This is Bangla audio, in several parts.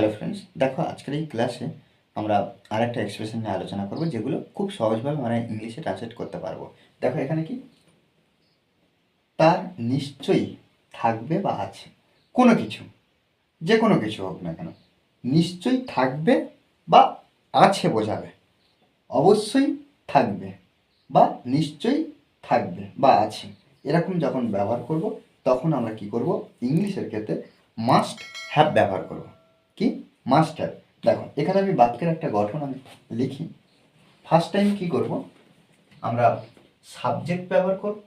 হ্যালো ফ্রেন্ডস দেখো আজকের এই ক্লাসে আমরা আর একটা এক্সপ্রেশন নিয়ে আলোচনা করব, যেগুলো খুব সহজভাবে আমরা ইংলিশে ট্রান্সলেট করতে পারব। দেখো এখানে কি? তার নিশ্চয়ই থাকবে বা আছে, কোনো কিছু যে কোনো কিছু হোক না কেন, নিশ্চয়ই থাকবে বা আছে বোঝাবে, অবশ্যই থাকবে বা নিশ্চয়ই থাকবে বা আছে। এরকম যখন ব্যবহার করব, তখন আমরা কি করব? ইংলিশের ক্ষেত্রে মাস্ট হ্যাভ ব্যবহার করব। কি? মাস্ট হ্যাভ দেখো, এখানে আমি বাক্যের একটা গঠন আমি লিখি। ফার্স্ট টাইম কি করব? আমরা সাবজেক্ট ব্যবহার করব,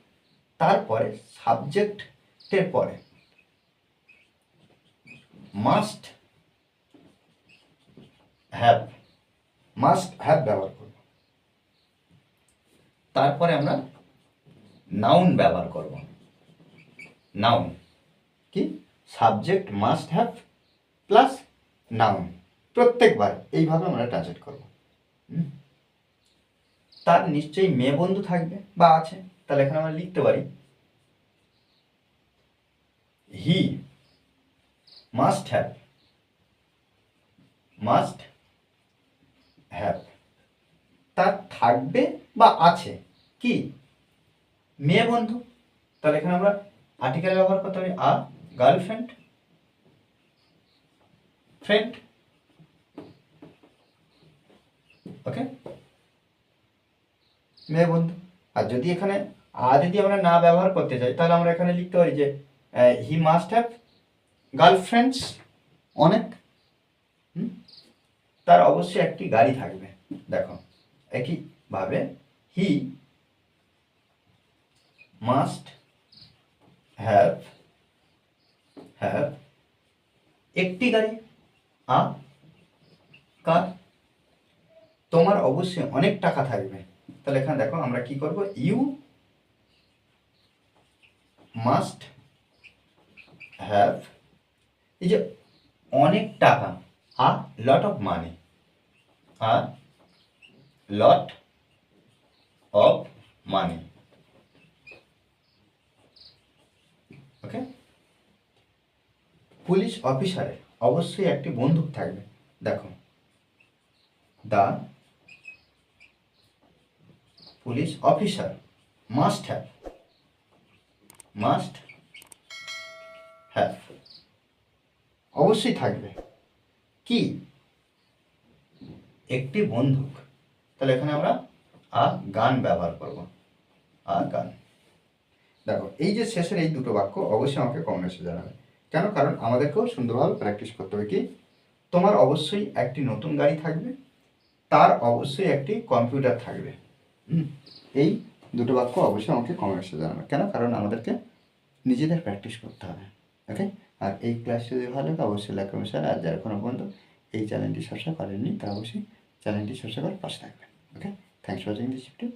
তারপরে সাবজেক্টের পরে। মাস্ট হ্যাভ মাস্ট হ্যাভ ব্যবহার করব। তারপরে আমরা নাউন ব্যবহার করব। নাউন কি? Subject must have plus noun. প্রত্যেকবার এইভাবে আমরা ট্রান্সলেট করব? তার নিশ্চয়ই মেয়ে বন্ধু থাকবে বা আছে, তাহলে এখানে আমরা লিখতে পারি। He must have must have তার থাকবে বা আছে কি? মেয়ে বন্ধু। তাহলে এখানে আমরা আর্টিকেল ব্যবহার করতে পারি। আ গার্লফ্রেন্ড ফ্রেন্ড ওকে মেয়ে বন্ধু, আর যদি এখানে আ যদি আমরা না ব্যবহার করতে চাই, তাহলে আমরা এখানে লিখতে পারি যে হি মাস্ট হ্যাভ গার্লফ্রেন্ডস অনেক? তার অবশ্যই একটি গাড়ি থাকবে। দেখো, একইভাবে হি মাস্ট হ্যাভ হ্যাভ একটি গাড়ি। আ কার তোমার অবশ্যই অনেক টাকা থাকবে। তাহলে এখানে দেখো আমরা কি করব? ইউ মাস্ট হ্যাভ এই যে অনেক টাকা, a lot of money a lot of money okay police অফিসারের অবশ্যই একটি বন্দুক থাকবে। দেখো। The, police officer must have must have অবশ্যই থাকবে। কি? একটি বন্দুক। তাহলে এখানে আমরা আ, গান ব্যবহার করব। আ, গান। দেখো, এই যে শেষের এই দুটো বাক্য, অবশ্যই আমাকে কমেন্টসে জানাবে। কেন? কারণ আমাদেরকেও সুন্দরভাবে প্র্যাকটিস করতে হবে কি? তোমার অবশ্যই একটি নতুন গাড়ি থাকবে, তার অবশ্যই একটি কম্পিউটার থাকবে। এই দুটো বাক্য অবশ্যই আমাকে কমেন্টসে জানাবে। কেন? কারণ আমাদেরকে নিজেদের প্র্যাকটিস করতে হবে। ওকে আর এই ক্লাসটি যদি ভালো লাগে, অবশ্যই করবেন স্যার আর যারা কোনো বন্ধু এই চ্যানেলটি সাবস্ক্রাইব করেননি, তারা অবশ্যই চ্যানেলটি সাবস্ক্রাইব করে পাশে থাকবেন। Okay thanks for watching this video